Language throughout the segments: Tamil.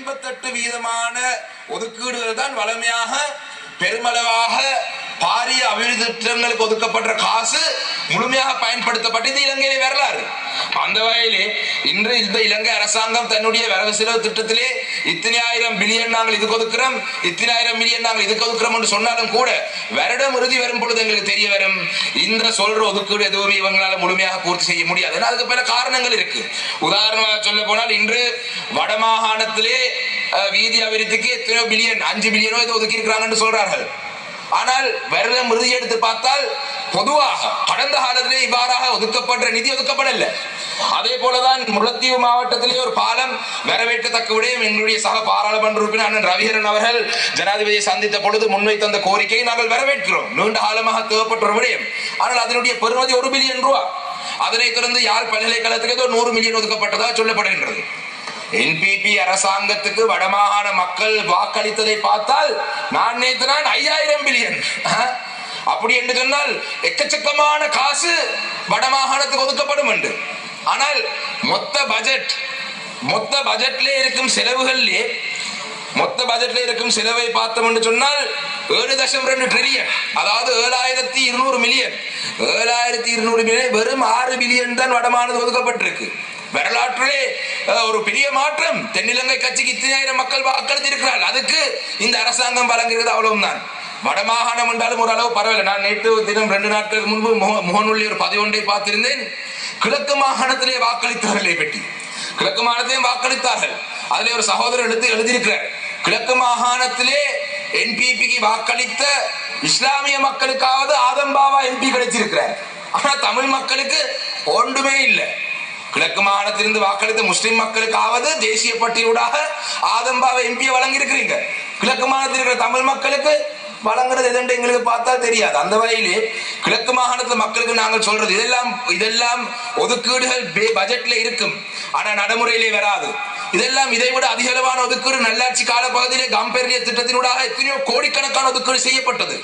ஐம்பத்தெட்டு வீதமான ஒதுக்கீடுகள் தான் வளமையாக பெருமளவாக பாரிய அபிவிருத்தி திட்டங்களுக்கு ஒதுக்கப்பட்ட காசு முழுமையாக பயன்படுத்தப்பட்டது இலங்கையிலே வரலாறு. அந்த வகையிலே இன்று இந்த இலங்கை அரசாங்கம் தன்னுடைய வரவு செலவு திட்டத்திலே இத்தனை ஆயிரம் பில்லியன் நாங்கள் இதுக்கு ஒதுக்குறோம் இத்தனை ஆயிரம் மில்லியன் நாங்கள் இதுக்கு ஒதுக்குறோம் என்று சொன்னாலும் கூட வருடம் இறுதி வரும் பொழுது எங்களுக்கு தெரிய வரும். இந்த சொல்ற ஒதுக்கீடு எதுவுமே இவங்களால முழுமையாக பூர்த்தி செய்ய முடியாது. அதுக்கு பல காரணங்கள் இருக்கு. உதாரணமாக சொல்ல போனால் இன்று வடமாகாணத்திலே வீதி அபிவிருத்திக்கு எத்தனையோ பில்லியன் அஞ்சு பில்லியனோ இது ஒதுக்கி இருக்கிறாங்கன்னு சொல்றார்கள். ஆனால் வருடம் இறுதி எடுத்து பார்த்தால் பொதுவாக கடந்த காலத்திலே இவ்வாறாக ஒதுக்கப்பட்ட நிதி ஒதுக்கப்படல. அதே போலதான் முல்லைத்தீவு மாவட்டத்திலே ஒரு பாலம் வரவேற்கத்தக்க விடயம் எங்களுடைய சக பாராளுமன்ற உறுப்பினர் அண்ணன் ரவிகரன் அவர்கள் ஜனாதிபதியை சந்தித்த பொழுது முன்வைத்த அந்த கோரிக்கையை நாங்கள் வரவேற்கிறோம். நீண்ட காலமாக தேவைப்பட்ட ஒரு விடயம். ஆனால் அதனுடைய பெறுமதி ஒரு பில்லியன் ரூபா. அதனைத் தொடர்ந்து யாழ் பல்கலைக்கழகத்துக்கு ஏதோ நூறு மில்லியன் ஒதுக்கப்பட்டதாக சொல்லப்படுகின்றது. என்பிபி அரசாங்கத்துக்கு வடமாகாண மக்கள் வாக்களித்ததை பார்த்தால் நான் நேற்று நான் ஐயாயிரம் பில்லியன். அப்படி என்று சொன்னால் எக்கச்சக்கமான காசு வடமாகாணத்துக்கு ஒதுக்கப்படும் என்று. ஆனால் மொத்த பட்ஜெட் மொத்த பட்ஜெட்ல இருக்கும் செலவுகள்லே மொத்த பட்ஜெட்ல இருக்கும் செலவை பார்த்தோம் என்று சொன்னால் ஏழு தசம் ரெண்டு ட்ரில்லியன் அதாவது ஏழாயிரத்தி இருநூறு மில்லியன் ஏழாயிரத்தி இருநூறு மில்லியன் வெறும் ஆறு மில்லியன் தான் வடமானது ஒதுக்கப்பட்டிருக்கு. வரலாற்றிலே ஒரு பெரிய மாற்றம். தென்னிலங்கை கட்சிக்கு இத்தனாயிரம் மக்கள் வாக்களித்திருக்கிறார்கள். அதுக்கு இந்த அரசாங்கம் வழங்குகிறது அவ்வளவுதான் வடமாகாணம் என்றாலும் ஓரளவு பரவாயில்லை. நான் நேற்று தினம் ரெண்டு நாட்களுக்கு முன்பு முகநூலி ஒரு பதிவொன்றை பார்த்திருந்தேன். கிழக்கு மாகாணத்திலே வாக்களித்தார்களே பெட்டி. கிழக்கு மாகாணத்திலே வாக்களித்தார்கள். அதிலே ஒரு சகோதரர் எடுத்து எழுதியிருக்கிறார். கிழக்கு மாகாணத்திலே என்பிபிக்கு வாக்களித்த இஸ்லாமிய மக்களுக்காவது ஆதம்பாவா எம்பி கிடைச்சிருக்கிறார். ஆனா தமிழ் மக்களுக்கு ஒன்றுமே இல்லை. கிழக்கு மாகாணத்திலிருந்து வாக்களித்த முஸ்லிம் மக்களுக்காவது தேசிய பட்டியலூடாக ஆதம்பாவை எம்பியை வழங்கியிருக்கிறீங்க. கிழக்கு மாகாணத்தில் இருக்கிற தமிழ் மக்களுக்கு வழங்குறது எதுன்னு எங்களுக்கு பார்த்தா தெரியாது. அந்த வகையிலே கிழக்கு மாகாணத்துல மக்களுக்கு நாங்கள் சொல்றது இதெல்லாம் இதெல்லாம் ஒதுக்கீடுகள் பட்ஜெட்ல இருக்கும். ஆனா நடைமுறையிலே வராது. இதெல்லாம் இதை விட அதிகளவான ஒதுக்கீடு நல்லாட்சி கால பகுதியிலே கம்பெரிய திட்டத்தினூடாக எத்தனையோ கோடிக்கணக்கான ஒதுக்கீடு செய்யப்பட்டது.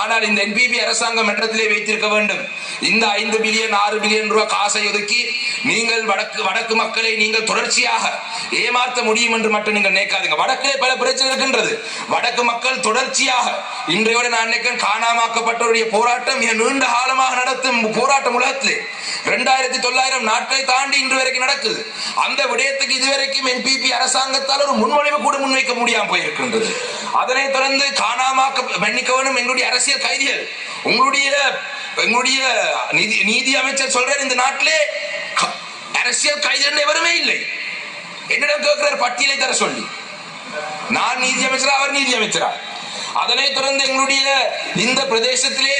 ஆனால் இந்த என்பிபி அரசாங்கம் மன்றத்திலே வைத்திருக்க வேண்டும். இந்த ஐந்து பில்லியன் ஆறு பில்லியன் ரூபாய் காசை ஒதுக்கி நீங்கள் வடக்கு வடக்கு மக்களை நீங்கள் தொடர்ச்சியாக ஏமாற்ற முடியும் என்று மட்டும் நீங்கள் நினைக்காதீங்க. வடக்கிலே பல பிரச்சனை இருக்கின்றது. வடக்கு மக்கள் தொடர்ச்சியாக இன்றையோடு நான் நினைக்கிறேன் காணாமாக்கப்பட்டவருடைய போராட்டம் மிக நீண்ட காலமாக நடத்தும் போராட்டம் உலகத்திலே. ரெண்டாயிரத்தி தொள்ளாயிரம் நாட்களை தாண்டி இன்று வரைக்கும் நடக்குது. அந்த விடயத்துக்கு இதுவரைக்கும் என்பிபி அரசாங்கத்தால் ஒரு முன்மொழிவு கூட முன்வைக்க முடியாமல் போயிருக்கின்றது. அதனைத் தொடர்ந்து காணாமாக்க மன்னிக்கவனும் எங்களுடைய அரசியல் கைதிகள். உங்களுடைய எங்களுடைய நீதி நீதி அமைச்சர் சொல்றார் இந்த நாட்டிலே அரசியல் கைதிகள் எவருமே இல்லை. என்னிடம் கேட்கிறார் பட்டியலை தர சொல்லி. நான் நீதி அமைச்சரா அவர் நீதி அமைச்சரா? அதனைத் தொடர்ந்து எங்களுடைய இந்த பிரதேசத்திலே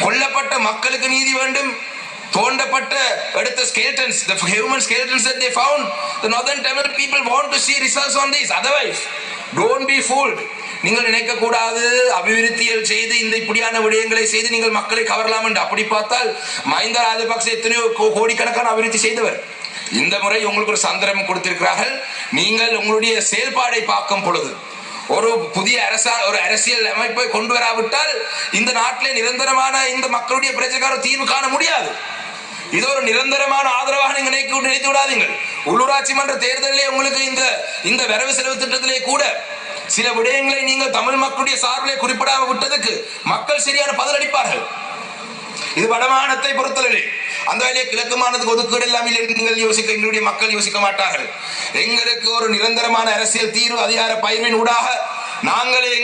கொல்லப்பட்ட மக்களுக்கு நீதி வேண்டும். தோண்டப்பட்ட எடுத்த skeletons the human skeletons that they found the northern tamil people want to see results on this. Otherwise don't be fooled. நீங்கள் நினைக்க கூடாது அபிவிருத்திகள் செய்து இந்த இப்படியான விடயங்களை செய்து நீங்கள் மக்களை கவரலாம் என்று அப்படி பார்த்தால் மஹிந்த ராஜபக்ச எத்தனையோ கோ- கோடிக்கணக்கான அபிவிருத்தி செய்தவர். இந்த முறை உங்களுக்கு ஒரு சந்திரம் கொடுத்திருக்கிறார்கள். நீங்கள் உங்களுடைய செயல்பாடை பார்க்கும் பொழுது ஒரு புதிய அரசா ஒரு அரசியல் அமைப்பை கொண்டு வராவிட்டால் இந்த நாட்டிலே நிரந்தரமான இந்த மக்களுடைய பிரச்சனைக்கான தீர்வு காண முடியாது. இது ஒரு நிரந்தரமான ஆதரவாக நீங்க நினைக்க நினைத்து விடாதீங்கள் உள்ளூராட்சி மன்ற தேர்தலிலே உங்களுக்கு இந்த இந்த வரவு செலவு திட்டத்திலே கூட சில விடயங்களை நீங்கள் தமிழ் மக்களுடைய சார்பிலே குறிப்பிடாம விட்டதுக்கு மக்கள் சரியான பதிலளிப்பார்கள் இது வடமானத்தை பொறுத்தளவில் அந்த வகையிலே கிழக்கு மாநிலத்துக்கு ஒதுக்கீடு எல்லாம் இல்லை நீங்கள் யோசிக்க எங்களுடைய மக்கள் யோசிக்க மாட்டார்கள். எங்களுக்கு ஒரு நிரந்தரமான அரசியல் தீர்வு அதிகார பயிர்வின் ஊடாக நாங்களே